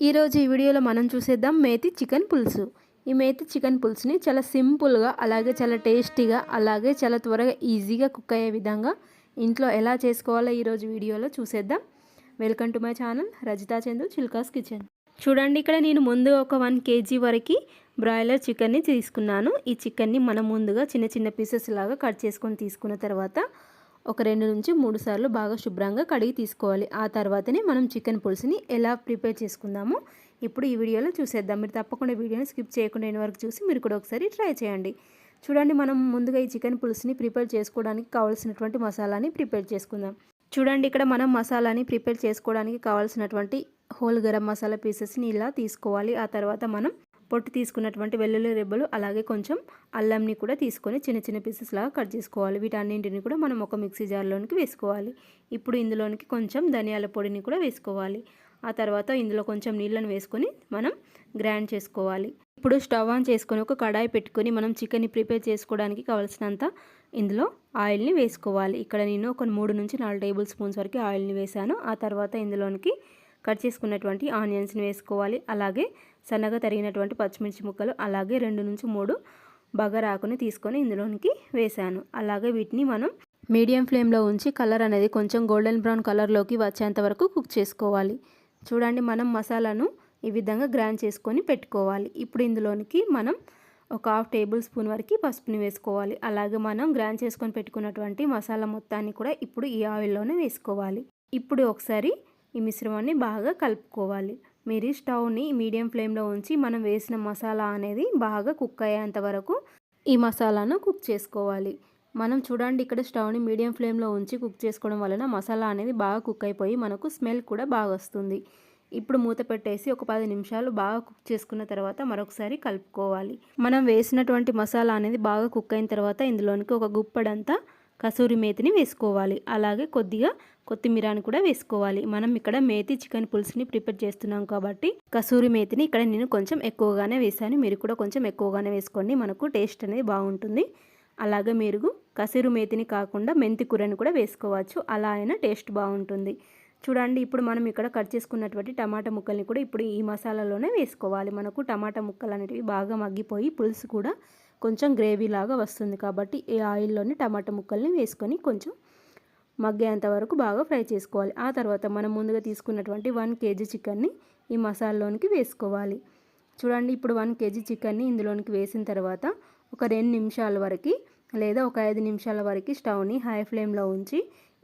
ఈరోజు ఈ వీడియోలో మనం చూసేద్దాం మేతి చికెన్ పులుసు. ఈ మేతి చికెన్ పులుసుని చాలా సింపుల్గా అలాగే చాలా టేస్టీగా అలాగే చాలా త్వరగా ఈజీగా కుక్ అయ్యే విధంగా ఇంట్లో ఎలా చేసుకోవాలో ఈరోజు వీడియోలో చూసేద్దాం. Welcome to my channel Rajitha Chandu Chilka's kitchen. చూడండి ఇక్కడ నేను ముందుగా ఒక వన్ కేజీ వరకు బ్రాయిలర్ చికెన్ని తీసుకున్నాను. ఈ చికెన్ని మనం ముందుగా చిన్న చిన్న పీసెస్ లాగా కట్ చేసుకొని తీసుకున్న తర్వాత ఒక రెండు నుంచి మూడు సార్లు బాగా శుభ్రంగా కడిగి తీసుకోవాలి. ఆ తర్వాతనే మనం చికెన్ పులుసుని ఎలా ప్రిపేర్ చేసుకుందామో ఇప్పుడు ఈ వీడియోలో చూసేద్దాం. మీరు తప్పకుండా వీడియోని స్కిప్ చేయకుండా ఇన్ని వరకు చూసి మీరు కూడా ఒకసారి ట్రై చేయండి. చూడండి మనం ముందుగా ఈ చికెన్ పులుసుని ప్రిపేర్ చేసుకోవడానికి కావాల్సినటువంటి మసాలాని ప్రిపేర్ చేసుకుందాం. చూడండి ఇక్కడ మనం మసాలాని ప్రిపేర్ చేసుకోవడానికి కావాల్సినటువంటి హోల్ గరం మసాలా పీసెస్ని ఇలా తీసుకోవాలి. ఆ తర్వాత మనం పొట్టు తీసుకున్నటువంటి వెల్లుల్లి రెబ్బలు అలాగే కొంచెం అల్లంని కూడా తీసుకొని చిన్న చిన్న పీసెస్ లాగా కట్ చేసుకోవాలి. వీటన్నింటిని కూడా మనం ఒక మిక్సీ జార్లోనికి వేసుకోవాలి. ఇప్పుడు ఇందులోనికి కొంచెం ధనియాల పొడిని కూడా వేసుకోవాలి. ఆ తర్వాత ఇందులో కొంచెం నీళ్ళని వేసుకొని మనం గ్రైండ్ చేసుకోవాలి. ఇప్పుడు స్టవ్ ఆన్ చేసుకొని ఒక కడాయి పెట్టుకొని మనం చికెన్ని ప్రిపేర్ చేసుకోవడానికి కావాల్సినంత ఇందులో ఆయిల్ని వేసుకోవాలి. ఇక్కడ నేను ఒక మూడు నుంచి నాలుగు టేబుల్ స్పూన్స్ వరకు ఆయిల్ని వేసాను ఆ తర్వాత ఇందులోనికి కట్ చేసుకున్నటువంటి ఆనియన్స్ని వేసుకోవాలి. అలాగే సన్నగా తరిగినటువంటి పచ్చిమిర్చి ముక్కలు అలాగే రెండు నుంచి మూడు బగరాకుని తీసుకొని ఇందులోనికి వేసాను అలాగే వీటిని మనం మీడియం ఫ్లేమ్లో ఉంచి కలర్ అనేది కొంచెం గోల్డెన్ బ్రౌన్ కలర్లోకి వచ్చేంత వరకు కుక్ చేసుకోవాలి. చూడండి మనం మసాలాను ఈ విధంగా గ్రైండ్ చేసుకొని పెట్టుకోవాలి. ఇప్పుడు ఇందులోనికి మనం ఒక హాఫ్ టేబుల్ స్పూన్ వరకు పసుపుని వేసుకోవాలి. అలాగే మనం గ్రైండ్ చేసుకొని పెట్టుకున్నటువంటి మసాలా మొత్తాన్ని కూడా ఇప్పుడు ఈ ఆయిల్లోనే వేసుకోవాలి. ఇప్పుడు ఒకసారి ఈ మిశ్రమాన్ని బాగా కలుపుకోవాలి. మీరు స్టవ్ని మీడియం ఫ్లేమ్లో ఉంచి మనం వేసిన మసాలా అనేది బాగా కుక్ అయ్యేంత వరకు ఈ మసాలాను కుక్ చేసుకోవాలి. మనం చూడండి ఇక్కడ స్టవ్ని మీడియం ఫ్లేమ్లో ఉంచి కుక్ చేసుకోవడం వలన మసాలా అనేది బాగా కుక్ అయిపోయి మనకు స్మెల్ కూడా బాగా వస్తుంది. ఇప్పుడు మూత పెట్టేసి ఒక పది నిమిషాలు బాగా కుక్ చేసుకున్న తర్వాత మరొకసారి కలుపుకోవాలి. మనం వేసినటువంటి మసాలా అనేది బాగా కుక్ అయిన తర్వాత ఇందులోనికి ఒక గుప్పడంతా కసూరి మేతిని వేసుకోవాలి. అలాగే కొద్దిగా కొత్తిమీరని కూడా వేసుకోవాలి. మనం ఇక్కడ మేతి చికెన్ పులుసుని ప్రిపేర్ చేస్తున్నాం కాబట్టి కసూరి మేతిని ఇక్కడ నేను కొంచెం ఎక్కువగానే వేసాను మీరు కూడా కొంచెం ఎక్కువగానే వేసుకోండి. మనకు టేస్ట్ అనేది బాగుంటుంది. అలాగే మీరు కసూరి మేతిని కాకుండా మెంతి కూరని కూడా వేసుకోవచ్చు. అలా అయినా టేస్ట్ బాగుంటుంది. చూడండి ఇప్పుడు మనం ఇక్కడ కట్ చేసుకున్నటువంటి టమాటా ముక్కల్ని కూడా ఇప్పుడు ఈ మసాలాలోనే వేసుకోవాలి. మనకు టమాటా ముక్కలు అనేటివి బాగా మగ్గిపోయి పులుసు కూడా కొంచెం గ్రేవీ లాగా వస్తుంది కాబట్టి ఈ ఆయిల్లోనే టమాటా ముక్కల్ని వేసుకొని కొంచెం మగ్గేంత వరకు బాగా ఫ్రై చేసుకోవాలి. ఆ తర్వాత మనం ముందుగా తీసుకున్నటువంటి వన్ కేజీ చికెన్ని ఈ మసాలాలోనికి వేసుకోవాలి. చూడండి ఇప్పుడు వన్ కేజీ చికెన్ని ఇందులోనికి వేసిన తర్వాత ఒక రెండు నిమిషాల వరకు లేదా ఒక ఐదు నిమిషాల వరకు స్టవ్ని హై ఫ్లేమ్లో ఉంచి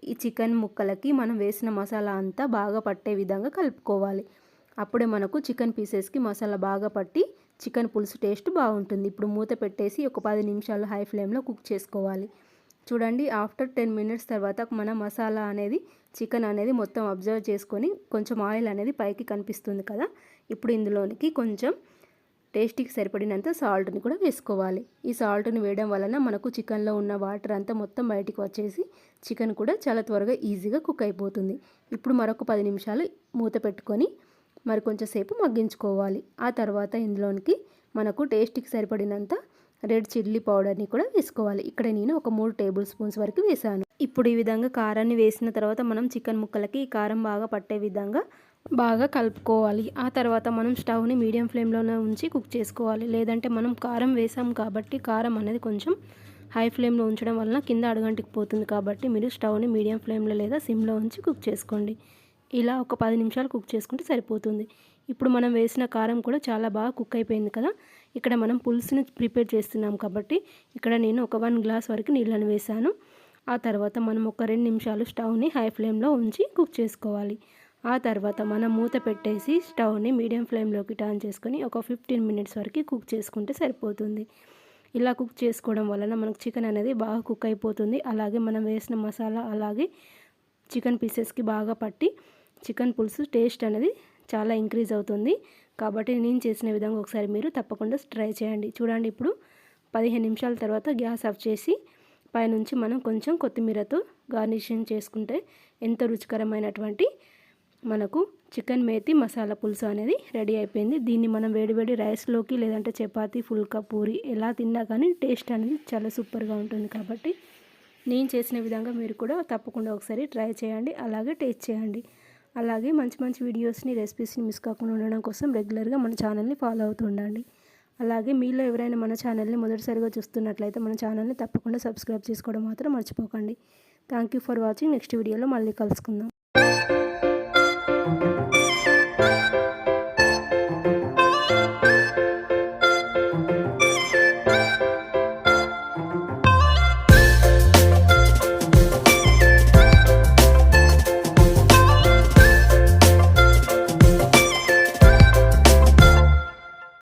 ఈ చికెన్ ముక్కలకి మనం వేసిన మసాలా అంతా బాగా పట్టే విధంగా కలుపుకోవాలి. అప్పుడే మనకు చికెన్ పీసెస్కి మసాలా బాగా పట్టి చికెన్ పులుసు టేస్ట్ బాగుంటుంది. ఇప్పుడు మూత పెట్టేసి ఒక పది నిమిషాలు హై ఫ్లేమ్లో కుక్ చేసుకోవాలి. చూడండి ఆఫ్టర్ టెన్ మినిట్స్ తర్వాత మన మసాలా అనేది చికెన్ అనేది మొత్తం అబ్జర్వ్ చేసుకొని కొంచెం ఆయిల్ అనేది పైకి కనిపిస్తుంది కదా? ఇప్పుడు ఇందులోనికి కొంచెం టేస్టీకి సరిపడినంత సాల్ట్ని కూడా వేసుకోవాలి. ఈ సాల్ట్ని వేయడం వలన మనకు చికెన్లో ఉన్న వాటర్ అంతా మొత్తం బయటికి వచ్చేసి చికెన్ కూడా చాలా త్వరగా ఈజీగా కుక్ అయిపోతుంది. ఇప్పుడు మరొక పది నిమిషాలు మూత పెట్టుకొని మరి కొంచెం సేపు మగ్గించుకోవాలి. ఆ తర్వాత ఇందులోనికి మనకు టేస్ట్కి సరిపడినంత రెడ్ చిల్లీ పౌడర్ని కూడా వేసుకోవాలి. ఇక్కడ నేను ఒక మూడు టేబుల్ స్పూన్స్ వరకు వేసాను. ఇప్పుడు ఈ విధంగా కారాన్ని వేసిన తర్వాత మనం చికెన్ ముక్కలకి ఈ కారం బాగా పట్టే విధంగా బాగా కలుపుకోవాలి. ఆ తర్వాత మనం స్టవ్ని మీడియం ఫ్లేమ్లోనే ఉంచి కుక్ చేసుకోవాలి. లేదంటే మనం కారం వేసాం కాబట్టి కారం అనేది కొంచెం హై ఫ్లేమ్లో ఉంచడం వలన కింద అడుగంటికి పోతుంది కాబట్టి మీరు స్టవ్ని మీడియం ఫ్లేమ్లో లేదా సిమ్లో ఉంచి కుక్ చేసుకోండి. ఇలా ఒక పది నిమిషాలు కుక్ చేసుకుంటే సరిపోతుంది. ఇప్పుడు మనం వేసిన కారం కూడా చాలా బాగా కుక్ అయిపోయింది కదా. ఇక్కడ మనం పులుసుని ప్రిపేర్ చేస్తున్నాం కాబట్టి ఇక్కడ నేను ఒక వన్ గ్లాస్ వరకు నీళ్ళని వేసాను ఆ తర్వాత మనం ఒక రెండు నిమిషాలు స్టవ్ని హై ఫ్లేమ్లో ఉంచి కుక్ చేసుకోవాలి. ఆ తర్వాత మనం మూత పెట్టేసి స్టవ్ని మీడియం ఫ్లేమ్లోకి టర్న్ చేసుకొని ఒక ఫిఫ్టీన్ మినిట్స్ వరకు కుక్ చేసుకుంటే సరిపోతుంది. ఇలా కుక్ చేసుకోవడం వలన మనకు చికెన్ అనేది బాగా కుక్ అయిపోతుంది. అలాగే మనం వేసిన మసాలా అలాగే చికెన్ పీసెస్కి బాగా పట్టి చికెన్ పులుసు టేస్ట్ అనేది చాలా ఇంక్రీజ్ అవుతుంది. కాబట్టి నేను చేసిన విధంగా ఒకసారి మీరు తప్పకుండా ట్రై చేయండి. చూడండి ఇప్పుడు పదిహేను నిమిషాల తర్వాత గ్యాస్ ఆఫ్ చేసి పైనుంచి మనం కొంచెం కొత్తిమీరతో గార్నిషింగ్ చేసుకుంటే ఎంతో రుచికరమైనటువంటి మనకు చికెన్ మేతి మసాలా పులుసు అనేది రెడీ అయిపోయింది. దీన్ని మనం వేడివేడి రైస్లోకి లేదంటే చపాతి ఫుల్కా పూరి ఎలా తిన్నా కానీ టేస్ట్ అనేది చాలా సూపర్గా ఉంటుంది. కాబట్టి నేను చేసిన విధంగా మీరు కూడా తప్పకుండా ఒకసారి ట్రై చేయండి. అలాగే టేస్ట్ చేయండి. అలాగే మంచి మంచి వీడియోస్ని రెసిపీస్ని మిస్ కాకుండా ఉండడం కోసం రెగ్యులర్గా మన ఛానల్ని ఫాలో అవుతూ ఉండండి. అలాగే మీలో ఎవరైనా మన ఛానల్ని మొదటిసారిగా చూస్తున్నట్లయితే మన ఛానల్ని తప్పకుండా సబ్స్క్రైబ్ చేసుకోవడం మాత్రం మర్చిపోకండి. Thank you for watching. Next వీడియోలో మళ్ళీ కలుసుకుందాం.